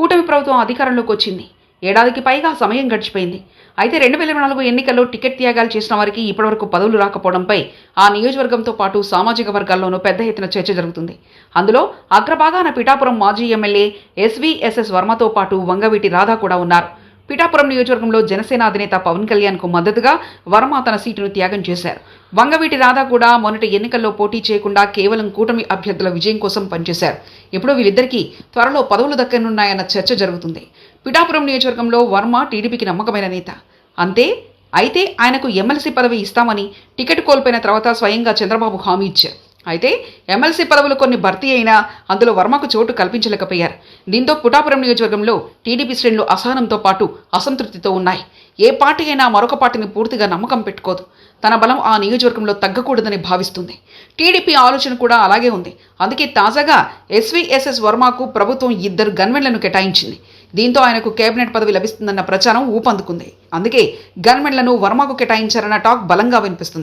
కూటమి ప్రభుత్వం అధికారంలోకి వచ్చింది. ఏడాదికి పైగా సమయం గడిచిపోయింది. అయితే రెండు వేల ఇరవై నాలుగు ఎన్నికల్లో టికెట్ త్యాగాలు చేసిన వారికి ఇప్పటివరకు పదవులు రాకపోవడంపై ఆ నియోజకవర్గంతో పాటు సామాజిక వర్గాల్లోనూ పెద్ద ఎత్తున చర్చ జరుగుతుంది. అందులో అగ్రభాగాన పిఠాపురం మాజీ ఎమ్మెల్యే ఎస్వీఎస్ఎస్ వర్మతో పాటు వంగవీటి రాధా కూడా ఉన్నారు. పిఠాపురం నియోజకవర్గంలో జనసేన అధినేత పవన్ కళ్యాణ్కు మద్దతుగా వర్మ తన సీటును త్యాగం చేశారు. వంగవీటి రాధా కూడా మొన్నటి ఎన్నికల్లో పోటీ చేయకుండా కేవలం కూటమి అభ్యర్థుల విజయం కోసం పనిచేశారు. ఇప్పుడు వీళ్ళిద్దరికీ త్వరలో పదవులు దక్కనున్నాయన్న చర్చ జరుగుతుంది. పిఠాపురం నియోజకవర్గంలో వర్మ టీడీపీకి నమ్మకమైన నేత. అంతే? అయితే ఆయనకు ఎమ్మెల్సీ పదవి ఇస్తామని టికెట్ కోల్పోయిన తర్వాత స్వయంగా చంద్రబాబు హామీ ఇచ్చారు. అయితే ఎమ్మెల్సీ పదవులు కొన్ని భర్తీ అయినా అందులో వర్మకు చోటు కల్పించలేకపోయారు. దీంతో పుటాపురం నియోజకవర్గంలో టీడీపీ శ్రేణులు అసహనంతో పాటు అసంతృప్తితో ఉన్నాయి. ఏ పార్టీ అయినా మరొక పార్టీని పూర్తిగా నమ్మకం పెట్టుకోదు. తన బలం ఆ నియోజకవర్గంలో తగ్గకూడదని భావిస్తుంది. టీడీపీ ఆలోచన కూడా అలాగే ఉంది. అందుకే తాజాగా ఎస్వీఎస్ఎస్ వర్మకు ప్రభుత్వం ఇద్దరు గన్మెన్లను కేటాయించింది. దీంతో ఆయనకు కేబినెట్ పదవి లభిస్తుందన్న ప్రచారం ఊపందుకుంది. అందుకే గన్మెన్లను వర్మకు కేటాయించారన్న టాక్ బలంగా వినిపిస్తుంది.